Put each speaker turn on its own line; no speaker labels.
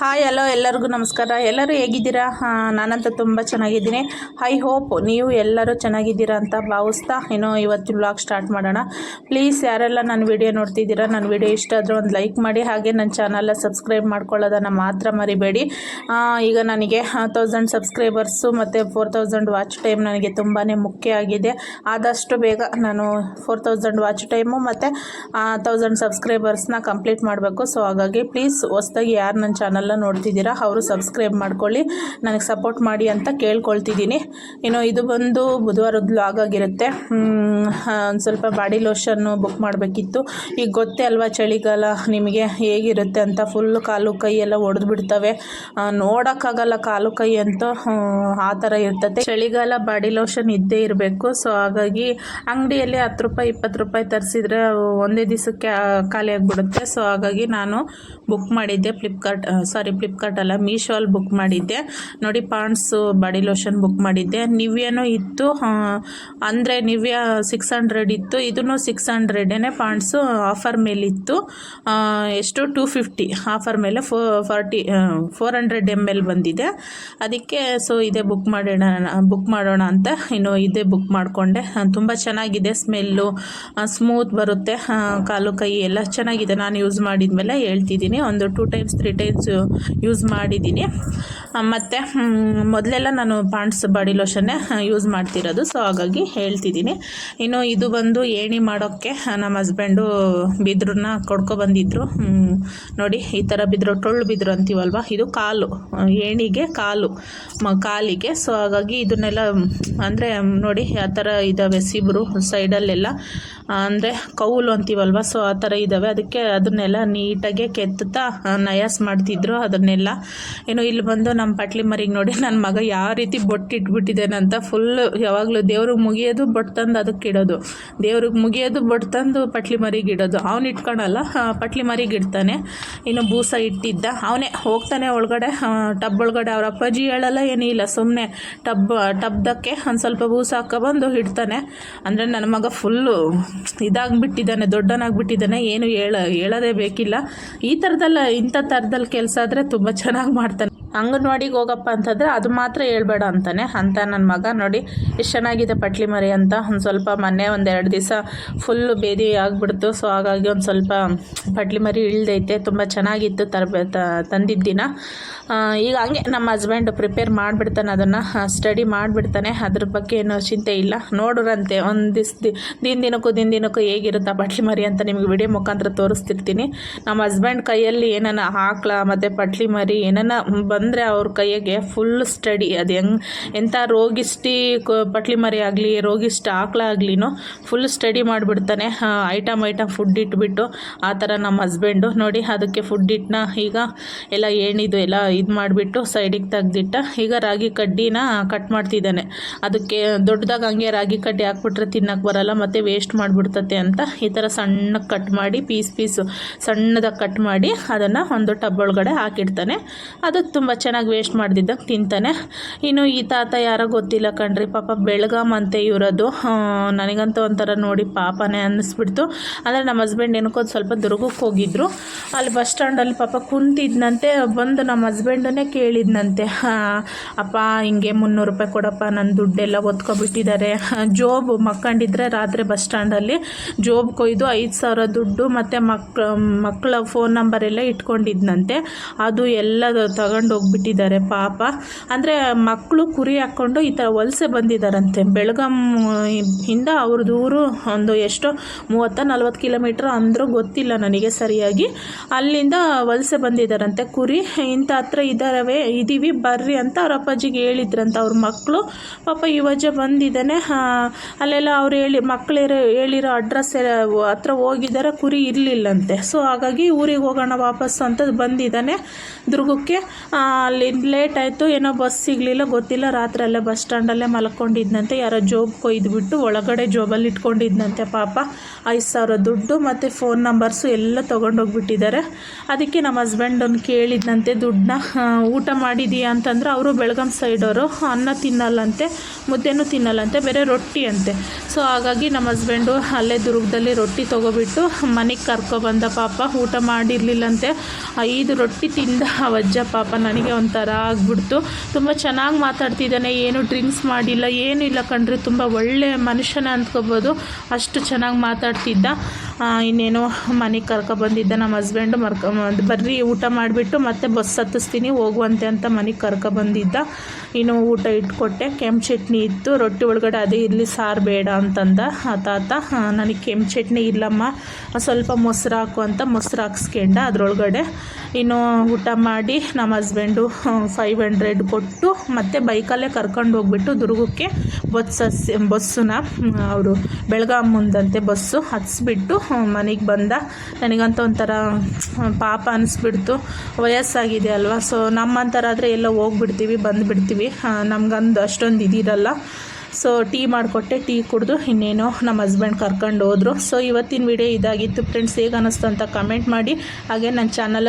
Hi hello ಎಲ್ಲರಿಗೂ ನಮಸ್ಕಾರ. ಎಲ್ಲರೂ ಹೇಗಿದ್ದೀರಾ? ನಾನಂತೂ ತುಂಬ ಚೆನ್ನಾಗಿದ್ದೀನಿ. ಐ ಹೋಪ್ ನೀವು ಎಲ್ಲರೂ ಚೆನ್ನಾಗಿದ್ದೀರಾ ಅಂತ ಭಾವಿಸ್ತಾ ಏನೋ ಇವತ್ತು ವ್ಲಾಗ್ ಸ್ಟಾರ್ಟ್ ಮಾಡೋಣ. ಪ್ಲೀಸ್ ಯಾರೆಲ್ಲ ನನ್ನ ವಿಡಿಯೋ ನೋಡ್ತಿದ್ದೀರಾ, ನನ್ನ ವಿಡಿಯೋ ಇಷ್ಟ ಆದರೆ ಒಂದು ಲೈಕ್ ಮಾಡಿ, ಹಾಗೆ ನನ್ನ ಚಾನಲ್ನ ಸಬ್ಸ್ಕ್ರೈಬ್ ಮಾಡ್ಕೊಳ್ಳೋದನ್ನು ಮಾತ್ರ ಮರಿಬೇಡಿ. ಈಗ ನನಗೆ ತೌಸಂಡ್ ಸಬ್ಸ್ಕ್ರೈಬರ್ಸು ಮತ್ತು ಫೋರ್ ತೌಸಂಡ್ ವಾಚ್ ಟೈಮ್ ನನಗೆ ತುಂಬಾ ಮುಖ್ಯ ಆಗಿದೆ. ಆದಷ್ಟು ಬೇಗ ನಾನು ಫೋರ್ ತೌಸಂಡ್ ವಾಚ್ ಟೈಮು ಮತ್ತು ತೌಸಂಡ್ ಸಬ್ಸ್ಕ್ರೈಬರ್ಸ್ನ ಕಂಪ್ಲೀಟ್ ಮಾಡಬೇಕು. ಸೊ ಹಾಗಾಗಿ ಪ್ಲೀಸ್ ಹೊಸ್ದಾಗಿ ಯಾರು ನನ್ನ ಚಾನಲ್ನ ನೋಡ್ತಿದ್ದೀರಾ, ಅವರು ಸಬ್ಸ್ಕ್ರೈಬ್ ಮಾಡ್ಕೊಳ್ಳಿ, ನನಗೆ ಸಪೋರ್ಟ್ ಮಾಡಿ ಅಂತ ಕೇಳ್ಕೊಳ್ತಿದ್ದೀನಿ. ಇನ್ನು ಇದು ಬಂದು ಬುಧವಾರದ ಲಾಗ್ ಆಗಿರುತ್ತೆ. ಒಂದು ಸ್ವಲ್ಪ ಬಾಡಿ ಲೋಷನ್ನು ಬುಕ್ ಮಾಡಬೇಕಿತ್ತು. ಈಗ ಗೊತ್ತೇ ಅಲ್ವಾ ಚಳಿಗಾಲ, ನಿಮಗೆ ಹೇಗಿರುತ್ತೆ ಅಂತ ಫುಲ್ ಕಾಲು ಕೈ ಎಲ್ಲ ಒಡೆದು ಬಿಡ್ತವೆ. ನೋಡೋಕ್ಕಾಗಲ್ಲ ಕಾಲು ಕೈ ಅಂತ ಆ ಥರ ಇರ್ತದೆ ಚಳಿಗಾಲ ಬಾಡಿ ಲೋಷನ್ ಇದ್ದೇ ಇರಬೇಕು. ಸೊ ಹಾಗಾಗಿ ಅಂಗಡಿಯಲ್ಲಿ ಹತ್ತು ರೂಪಾಯಿ, ಇಪ್ಪತ್ತು ರೂಪಾಯಿ ತರಿಸಿದ್ರೆ ಒಂದೇ ದಿವಸಕ್ಕೆ ಖಾಲಿ ಆಗಿಬಿಡುತ್ತೆ. ಸೊ ಹಾಗಾಗಿ ನಾನು ಬುಕ್ ಮಾಡಿದ್ದೆ ಫ್ಲಿಪ್ಕಾರ್ಟ್ ಸಾರಿ ಫ್ಲಿಪ್ಕಾರ್ಟ್ ಅಲ್ಲ ಮೀಶೋಲ್ಲಿ ಬುಕ್ ಮಾಡಿದ್ದೆ. ನೋಡಿ ಪಾಂಡ್ಸು ಬಾಡಿ ಲೋಷನ್ ಬುಕ್ ಮಾಡಿದ್ದೆ. ನಿವ್ಯನೂ ಇತ್ತು ಅಂದರೆ ನಿವ್ಯ ಸಿಕ್ಸ್ ಹಂಡ್ರೆಡ್ ಇತ್ತು ಇದನ್ನು ಸಿಕ್ಸ್ ಹಂಡ್ರೆಡೇ ಪಾಂಡ್ಸು ಆಫರ್ ಮೇಲಿತ್ತು. ಎಷ್ಟು? ಟೂ ಫಿಫ್ಟಿ ಆಫರ್ ಮೇಲೆ four forty four hundred M L ಬಂದಿದೆ. ಅದಕ್ಕೆ ಸೊ ಇದೇ ಬುಕ್ ಮಾಡೋಣ ಬುಕ್ ಮಾಡೋಣ ಅಂತ ಇನ್ನು ಇದೇ ಬುಕ್ ಮಾಡಿಕೊಂಡೆ. ತುಂಬ ಚೆನ್ನಾಗಿದೆ ಸ್ಮೆಲ್ಲು ಸ್ಮೂತ್ ಬರುತ್ತೆ. ಕಾಲು, ಕೈ ಎಲ್ಲ ಚೆನ್ನಾಗಿದೆ. ನಾನು ಯೂಸ್ ಮಾಡಿದ ಮೇಲೆ ಹೇಳ್ತಿದ್ದೀನಿ. ಒಂದು two times three times use ಮಾಡಿದ್ದೀನಿ ಮತ್ತು ಮೊದಲೆಲ್ಲ ನಾನು ಪಾಂಡ್ಸ್ ಬಾಡಿ ಲೋಷನ್ನೇ ಯೂಸ್ ಮಾಡ್ತಿರೋದು. ಸೊ ಹಾಗಾಗಿ ಹೇಳ್ತಿದ್ದೀನಿ ಇನ್ನು ಇದು ಬಂದು ಏಣಿ ಮಾಡೋಕ್ಕೆ ನಮ್ಮ ಹಸ್ಬೆಂಡು ಬಿದ್ರನ್ನ ಕೊಡ್ಕೊಬಂದಿದ್ರು ಬಂದಿದ್ರು. ನೋಡಿ, ಈ ಥರ ಬಿದ್ರು, ಟೊಳ್ಳು ಬಿದ್ರು ಅಂತೀವಲ್ವ? ಇದು ಕಾಲು ಏಣಿಗೆ ಕಾಲು, ಮ, ಕಾಲಿಗೆ. ಸೊ ಹಾಗಾಗಿ ಇದನ್ನೆಲ್ಲ, ಅಂದರೆ ನೋಡಿ, ಆ ಥರ ಇದ್ದಾವೆ ಸಿಬ್ರು ಸೈಡಲ್ಲೆಲ್ಲ ಅಂದರೆ ಕೌಲು ಅಂತೀವಲ್ವ? ಸೊ ಆ ಥರ ಇದ್ದಾವೆ ಅದಕ್ಕೆ ಅದನ್ನೆಲ್ಲ ನೀಟಾಗೆ ಕೆತ್ತುತ್ತಾ ನಯಾಸ್ ಮಾಡ್ತಿದ್ರು ಅದನ್ನೆಲ್ಲ. ಏನು ಇಲ್ಲಿ ಬಂದು ನಮ್ಮ ಪಟ್ಲಿ ಮರಿಗೆ ನೋಡಿ ನನ್ನ ಮಗ ಯಾವ ರೀತಿ ಬೊಟ್ಟು ಫುಲ್ಲು ಅಂತ ಫುಲ್ ಯಾವಾಗಲೂ ದೇವ್ರಿಗೆ ಮುಗಿಯೋದು ಬೊಟ್ಟು ತಂದು ಅದಕ್ಕೆ ಇಡೋದು. ದೇವ್ರಿಗೆ ಮುಗಿಯೋದು ಬೊಟ್ಟು ತಂದು ಪಟ್ಲಿ ಮರಿಗೆ ಇಡೋದು. ಅವ್ನು ಇಟ್ಕೊಳಲ್ಲ ಪಟ್ಲಿ ಮರಿಗೆ ಇಡ್ತಾನೆ. ಇನ್ನು ಬೂಸ ಇಟ್ಟಿದ್ದ. ಅವನೇ ಹೋಗ್ತಾನೆ ಒಳಗಡೆ ಟಬ್ ಒಳಗಡೆ. ಅವ್ರ ಅಪ್ಪಾಜಿ ಹೇಳಲ್ಲ, ಏನೂ ಇಲ್ಲ ಸುಮ್ಮನೆ ಟಬ್ ಟಬ್ದಕ್ಕೆ ಒಂದು ಸ್ವಲ್ಪ ಬೂಸ ಹಾಕೊಬಂದು ಇಡ್ತಾನೆ. ಅಂದರೆ ನನ್ನ ಮಗ ಫುಲ್ಲು ಇದಾಗ್ಬಿಟ್ಟಿದ್ದಾನೆ, ದೊಡ್ಡನಾಗ್ಬಿಟ್ಟಿದ್ದಾನೆ, ಏನು ಹೇಳ, ಹೇಳೋದೇ ಬೇಕಿಲ್ಲ. ಈ ಥರದಲ್ಲ ಇಂಥ ಥರದಲ್ಲಿ ಕೆಲಸ ಆದರೆ ತುಂಬ ಚೆನ್ನಾಗಿ ಮಾಡ್ತಾನೆ. ಅಂಗನವಾಡಿಗೆ ಹೋಗಪ್ಪ ಅಂತಂದರೆ ಅದು ಮಾತ್ರ ಹೇಳ್ಬೇಡ ಅಂತಾನೆ. ಅಂತ ನನ್ನ ಮಗ ನೋಡಿ ಎಷ್ಟು ಚೆನ್ನಾಗಿದೆ ಪಟ್ಲಿ ಮರಿ ಅಂತ. ಒಂದು ಸ್ವಲ್ಪ ಮೊನ್ನೆ ಒಂದು ಎರಡು ದಿವಸ ಫುಲ್ಲು ಬೇದಿ ಆಗಿಬಿಡ್ತು. ಸೊ ಹಾಗಾಗಿ ಒಂದು ಸ್ವಲ್ಪ ಪಟ್ಲಿ ಮರಿ ಇಳ್ದೈತೆ. ತುಂಬ ಚೆನ್ನಾಗಿತ್ತು ತರಬೇ ತಂದಿದ್ದ ದಿನ ಈಗ ಹಂಗೆ ನಮ್ಮ ಹಸ್ಬೆಂಡ್ ಪ್ರಿಪೇರ್ ಮಾಡಿಬಿಡ್ತಾನೆ ಅದನ್ನು. ಸ್ಟಡಿ ಮಾಡಿಬಿಡ್ತಾನೆ. ಅದ್ರ ಬಗ್ಗೆ ಏನು ಚಿಂತೆ ಇಲ್ಲ. ನೋಡ್ರಂತೆ. ಒಂದು ದಿವ್ಸ ದಿನ ದಿನಕ್ಕೂ ದಿನ ದಿನಕ್ಕೂ ಹೇಗಿರುತ್ತೆ ಪಟ್ಲಿ ಮರಿ ಅಂತ ನಿಮಗೆ ವಿಡಿಯೋ ಮುಖಾಂತರ ತೋರಿಸ್ತಿರ್ತೀನಿ. ನಮ್ಮ ಹಸ್ಬೆಂಡ್ ಕೈಯಲ್ಲಿ ಏನನ್ನ ಹಾಕ್ಲಾ, ಮತ್ತು ಪಟ್ಲಿ ಮರಿ ಏನನ ಬಂದರೆ ಅವ್ರ ಕೈಯಾಗೆ ಫುಲ್ ಸ್ಟಡಿ ಅದು ಹೆಂಗ್ ಎಂಥ ರೋಗಿಷ್ಟಿ ಪಟ್ಲಿ ಮರಿ ಆಗಲಿ ಆಕಳ ಆಗ್ಲಿನೂ ಫುಲ್ ಸ್ಟಡಿ ಮಾಡಿಬಿಡ್ತಾನೆ. ಐಟಮ್ ಐಟಮ್ ಫುಡ್ ಇಟ್ಬಿಟ್ಟು ಆ ಥರ ನಮ್ಮ ಹಸ್ಬೆಂಡು ನೋಡಿ, ಅದಕ್ಕೆ ಫುಡ್ ಇಟ್ಟನ ಈಗ ಎಲ್ಲ ಏನಿದು ಎಲ್ಲ ಇದು ಮಾಡಿಬಿಟ್ಟು ಸೈಡಿಗೆ ತೆಗ್ದಿಟ್ಟ. ಈಗ ರಾಗಿ ಕಡ್ಡಿನ ಕಟ್ ಮಾಡ್ತಿದ್ದಾನೆ. ಅದಕ್ಕೆ ದೊಡ್ಡದಾಗ ಹಂಗೆ ರಾಗಿ ಕಡ್ಡಿ ಹಾಕ್ಬಿಟ್ರೆ ತಿನ್ನಕ್ಕೆ ಬರಲ್ಲ, ಮತ್ತು ವೇಸ್ಟ್ ಮಾಡಿಬಿಡ್ತತೆ ಅಂತ ಈ ಥರ ಸಣ್ಣಗೆ ಕಟ್ ಮಾಡಿ ಪೀಸ್ ಪೀಸು ಸಣ್ಣದಾಗಿ ಕಟ್ ಮಾಡಿ ಅದನ್ನು ಒಂದು ಟಬ್ ಒಳಗಡೆ ಹಾಕಿಡ್ತಾನೆ. ಅದು ತುಂಬ ಚೆನ್ನಾಗಿ ವೇಸ್ಟ್ ಮಾಡ್ದಿದ್ದಾಗ ತಿಂತಾನೆ. ಇನ್ನು ಈ ತಾತ ಯಾರೋ ಗೊತ್ತಿಲ್ಲ ಕಣ್ರಿ ಪಾಪ ಬೆಳಗಾಮ್ ಅಂತೆ ಇವರದು ನನಗಂತೂ ಒಂಥರ ನೋಡಿ ಪಾಪನೇ ಅನ್ನಿಸ್ಬಿಡ್ತು. ಅಂದರೆ ನಮ್ಮ ಹಸ್ಬೆಂಡ್ ಏನಕ್ಕೊಂದು ಸ್ವಲ್ಪ ದುರ್ಗಕ್ಕೆ ಹೋಗಿದ್ರು. ಅಲ್ಲಿ ಬಸ್ ಸ್ಟ್ಯಾಂಡಲ್ಲಿ ಪಾಪ ಕುಂತಿದ್ದನಂತೆ ಬಂದು ನಮ್ಮ ಹಸ್ಬೆಂಡನ್ನೇ ಕೇಳಿದ್ನಂತೆ. "ಆ, ಅಪ್ಪ ಹಿಂಗೆ ಮುನ್ನೂರು ರೂಪಾಯಿ ಕೊಡಪ್ಪ ನನ್ನ ದುಡ್ಡೆಲ್ಲ ಒತ್ಕೊಬಿಟ್ಟಿದ್ದಾರೆ ಜೋಬ್ ಮಕ್ಕಂಡಿದ್ರೆ ರಾತ್ರಿ ಬಸ್ ಸ್ಟ್ಯಾಂಡಲ್ಲಿ ಜೋಬ್ ಕೊಯ್ದು ಐದು ಸಾವಿರ ದುಡ್ಡು ಮತ್ತು ಮಕ್ ಮಕ್ಕಳ ಫೋನ್ ನಂಬರ್ ಎಲ್ಲ ಇಟ್ಕೊಂಡಿದ್ನಂತೆ. ಅದು ಎಲ್ಲ ತಗೊಂಡು ಹೋಗ್ಬಿಟ್ಟಿದ್ದಾರೆ ಪಾಪ. ಅಂದರೆ ಮಕ್ಕಳು ಕುರಿ ಹಾಕ್ಕೊಂಡು ಈ ಥರ ವಲಸೆ ಬಂದಿದ್ದಾರಂತೆ. ಬೆಳಗಾಂ ಇಂದ ಅವ್ರ ದೂರು ಒಂದು ಎಷ್ಟೋ ಮೂವತ್ತ, ನಲ್ವತ್ತು ಕಿಲೋಮೀಟ್ರ್ ಅಂದರೂ ಗೊತ್ತಿಲ್ಲ ನನಗೆ ಸರಿಯಾಗಿ. ಅಲ್ಲಿಂದ ವಲಸೆ ಬಂದಿದ್ದಾರಂತೆ. ಕುರಿ ಇಂಥ ಹತ್ರ ಇದ್ದಾರವೇ ಇದ್ದೀವಿ ಬರ್ರಿ ಅಂತ ಅವ್ರ ಅಪ್ಪಾಜಿಗೆ ಹೇಳಿದ್ರಂತೆ ಅವ್ರ ಮಕ್ಕಳು ಪಾಪ ಯುವಜ ಬಂದಿದ್ದಾನೆ. ಅಲ್ಲೆಲ್ಲ ಅವ್ರು ಹೇಳಿ ಮಕ್ಕಳಿರೋ ಹೇಳಿರೋ ಅಡ್ರೆಸ್ ಹತ್ರ ಹೋಗಿದ್ದಾರೆ, ಕುರಿ ಇರಲಿಲ್ಲಂತೆ. ಸೊ, ಹಾಗಾಗಿ ಊರಿಗೆ ಹೋಗೋಣ ವಾಪಸ್ಸು ಅಂತ ಬಂದಿದ್ದಾನೆ ದುರ್ಗಕ್ಕೆ. ಅಲ್ಲಿ ಲೇಟ್ ಆಯಿತು, ಏನೋ ಬಸ್ ಸಿಗಲಿಲ್ಲ, ಗೊತ್ತಿಲ್ಲ. ರಾತ್ರಿ ಅಲ್ಲೇ ಬಸ್ ಸ್ಟ್ಯಾಂಡಲ್ಲೇ ಮಲ್ಕೊಂಡಿದ್ದಂತೆ ಯಾರೋ ಜೋಬ್ ಕೊಯ್ದುಬಿಟ್ಟು ಒಳಗಡೆ ಜೋಬಲ್ಲಿ ಇಟ್ಕೊಂಡಿದ್ನಂತೆ ಪಾಪ. ಐದು ಸಾವಿರ ದುಡ್ಡು ಮತ್ತು ಫೋನ್ ನಂಬರ್ಸು ಎಲ್ಲ ತೊಗೊಂಡೋಗ್ಬಿಟ್ಟಿದ್ದಾರೆ. ಅದಕ್ಕೆ ನಮ್ಮ ಹಸ್ಬೆಂಡನ್ನು ಕೇಳಿದ್ದಂತೆ ದುಡ್ಡನ್ನ ಊಟ ಮಾಡಿದೀಯಾ? ಅಂತಂದ್ರೆ, ಅವರು ಬೆಳಗಾಂ ಸೈಡವರು ಅನ್ನ ತಿನ್ನಲ್ಲಂತೆ, ಮುದ್ದೆನೂ ತಿನ್ನಲ್ಲಂತೆ, ಬೇರೆ ರೊಟ್ಟಿ ಅಂತೆ. ಸೊ ಹಾಗಾಗಿ ನಮ್ಮ ಹಸ್ಬೆಂಡು ಅಲ್ಲೇ ದುರ್ಗದಲ್ಲಿ ರೊಟ್ಟಿ ತೊಗೊಬಿಟ್ಟು ಮನೆಗೆ ಕರ್ಕೊಬಂದ ಪಾಪ. ಊಟ ಮಾಡಿರಲಿಲ್ಲಂತೆ. ಐದು ರೊಟ್ಟಿ ತಿಂದ ಆ ಅಜ್ಜ ಪಾಪ ನನಗೆ. ಒಂಥರ ಆಗ್ಬಿಡ್ತು. ತುಂಬ ಚೆನ್ನಾಗಿ ಮಾತಾಡ್ತಿದ್ದಾನೆ, ಏನು ಡ್ರಿಂಕ್ಸ್ ಮಾಡಿಲ್ಲ, ಏನೂ ಇಲ್ಲ ಕಣ್ರಿ, ತುಂಬ ಒಳ್ಳೆ ಮನುಷ್ಯನ ಅಂದ್ಕೋಬೋದು. ಅಷ್ಟು ಚೆನ್ನಾಗಿ ಮಾತಾಡ್ತಿದ್ದ. ಇನ್ನೇನು ಮನೆಗೆ ಕರ್ಕೊಬಂದಿದ್ದ ನಮ್ಮ ಹಸ್ಬೆಂಡು ಮರ್ಕ ಬರ್ರಿ, ಊಟ ಮಾಡಿಬಿಟ್ಟು ಮತ್ತೆ ಬಸ್ ಹತ್ತಿಸ್ತೀನಿ, ಹೋಗುವಂತೆ ಅಂತ ಮನೆಗೆ ಕರ್ಕೊಬಂದಿದ್ದ ಇನ್ನು ಊಟ ಇಟ್ಕೊಟ್ಟೆ, ಕೆಂಪು ಚಟ್ನಿ ಇತ್ತು, ರೊಟ್ಟಿ ಒಳಗಡೆ ಅದೇ ಇರಲಿ ಸಾರು ಬೇಡ ಅಂತಂದ ಆ ನನಗೆ ಕೆಂಪು ಚಟ್ನಿ ಇಲ್ಲಮ್ಮ, ಸ್ವಲ್ಪ ಮೊಸರು ಹಾಕು ಅಂತ ಮೊಸರು ಹಾಕ್ಸ್ಕೊಂಡ ಅದರೊಳಗಡೆ. ಇನ್ನು ಊಟ ಮಾಡಿ ನಮ್ಮ ಹಸ್ಬೆಂಡು ಫೈವ್ ಹಂಡ್ರೆಡ್ ಕೊಟ್ಟು ಮತ್ತೆ ಬೈಕಲ್ಲೇ ಕರ್ಕೊಂಡು ಹೋಗ್ಬಿಟ್ಟು ದುರ್ಗಕ್ಕೆ ಬಸ್ ಬಸ್ಸನ್ನ ಅವರು ಬೆಳಗಾಂ ಮುಂದಂತೆ ಬಸ್ಸು ಹತ್ಸ್ಬಿಟ್ಟು ಮನೆಗೆ ಬಂದ. ನನಗಂತ ಒಂಥರ ಪಾಪ ಅನಿಸ್ಬಿಡ್ತು. ವಯಸ್ಸಾಗಿದೆ ಅಲ್ವಾ? ಸೊ ನಮ್ಮಂಥರಾದರೆ ಎಲ್ಲ ಹೋಗ್ಬಿಡ್ತೀವಿ, ಬಂದುಬಿಡ್ತೀವಿ. ನಮ್ಗಂದು ಅಷ್ಟೊಂದು ಇದಿರಲ್ಲ. ಸೊ ಟೀ ಮಾಡಿಕೊಟ್ಟೆ, ಟೀ ಕುಡಿದು ಇನ್ನೇನೋ ನಮ್ಮ ಹಸ್ಬೆಂಡ್ ಕರ್ಕೊಂಡು ಹೋದರು ಸೊ ಇವತ್ತಿನ ವಿಡಿಯೋ ಇದಾಗಿತ್ತು. ಫ್ರೆಂಡ್ಸ್ ಹೇಗೆ ಅನ್ನಿಸ್ತು ಅಂತ ಕಮೆಂಟ್ ಮಾಡಿ. ಹಾಗೆ ನನ್ನ ಚಾನಲ್